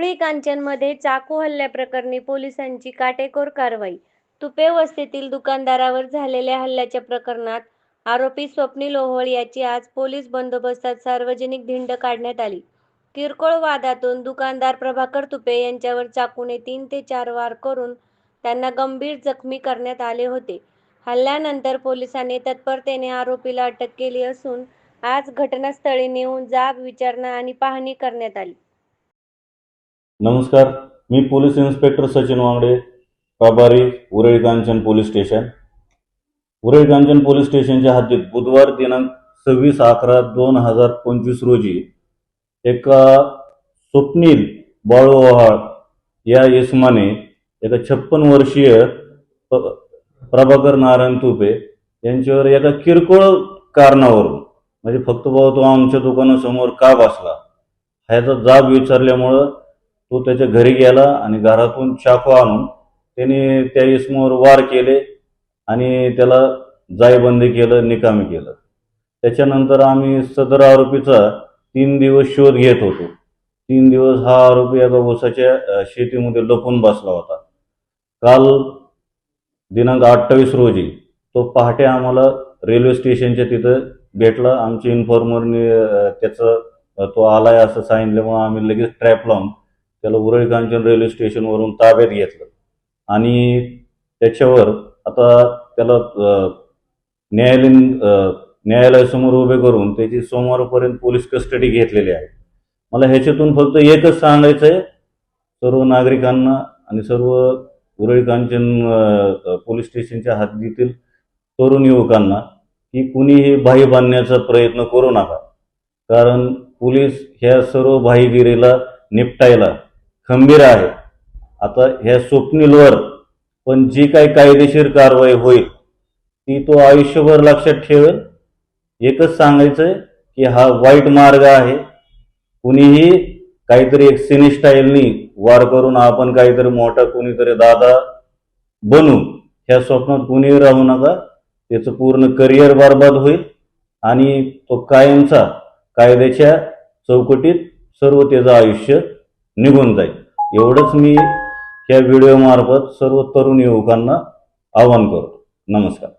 उरळी कांचनमध्ये चाकू हल्ल्याप्रकरणी पोलिसांची काटेकोर कारवाई. तुपे वस्तीतील दुकानदारावर झालेल्या हल्ल्याच्या प्रकरणात आरोपी स्वप्नील ओहोळ याची आज पोलीस बंदोबस्तात सार्वजनिक धिंड काढण्यात आली. किरकोळ वादातून दुकानदार प्रभाकर तुपे यांच्यावर चाकूने तीन ते चार वार करून त्यांना गंभीर जखमी करण्यात आले होते. हल्ल्यानंतर पोलिसांनी तत्परतेने आरोपीला अटक केली असून आज घटनास्थळी नेऊन जाब विचारणा आणि पाहणी करण्यात आली. नमस्कार मी पोलीस इन्स्पेक्टर सचिन वांगडे प्रभारी Urali Kanchan police station. Urali Kanchan police स्टेशनच्या हद्दीत बुधवार दिनांक सव्वीस अकरा दोन हजार पंचवीस रोजी एका स्वप्नील बाळूवहाळ या इसमाने एका छप्पन वर्षीय प्रभाकर नारायण तुपे यांच्यावर एका किरकोळ कारणावरून म्हणजे फक्त बाबा तो आमच्या दुकानासमोर का बसला ह्याचा जाब विचारल्यामुळं तो त्याच्या घरी गेला आणि घरातून चाकू आणून त्याने त्या इसमोर वार केले आणि त्याला जायबंदी केलं निकामी केलं. त्याच्यानंतर आम्ही सदर आरोपीचा तीन दिवस शोध घेत होतो. तीन दिवस हा आरोपी एका ऊसाच्या शेतीमध्ये लपून बसला होता. काल दिनांक अठ्ठावीस रोजी तो पहाटे आम्हाला रेल्वे स्टेशनच्या तिथं भेटला. आमच्या इन्फॉर्मरने त्याचं तो आलाय असं सांगितल्यामुळे आम्ही लगेच ट्रॅप लावून त्याला उरळी कांचन रेल्वे स्टेशनवरून ताब्यात घेतलं. आणि त्याच्यावर आता त्याला न्यायालयीन न्यायालयासमोर उभे करून त्याची सोमवारपर्यंत पोलीस कस्टडी घेतलेली आहे. मला ह्याच्यातून फक्त एकच सांगायचं आहे सर्व नागरिकांना आणि सर्व उरळी कांचन पोलीस स्टेशनच्या हद्दीतील तरुण युवकांना की कुणीही बाही बांधण्याचा प्रयत्न करू नका. कारण पोलीस ह्या सर्व भाईगिरीला निपटायला खंबीर आहे. आता ह्या स्वप्नीलवर पण जी काही कायदेशीर कारवाई होईल ती तो आयुष्यभर लक्षात ठेवेल. एकच सांगायचं की हा वाईट मार्ग आहे. कुणीही काहीतरी एक सिनी स्टाईलनी वार करून आपण काहीतरी मोठा कुणीतरी दादा बनू ह्या स्वप्नात कुणीही राहू नका. त्याचं पूर्ण करिअर बर्बाद होईल आणि तो कायमचा कायद्याच्या चौकटीत सर्व त्याचं आयुष्य निघून जाईल. एवढंच मी या व्हिडिओमार्फत सर्व तरुण युवकांना आवाहन करतो. नमस्कार.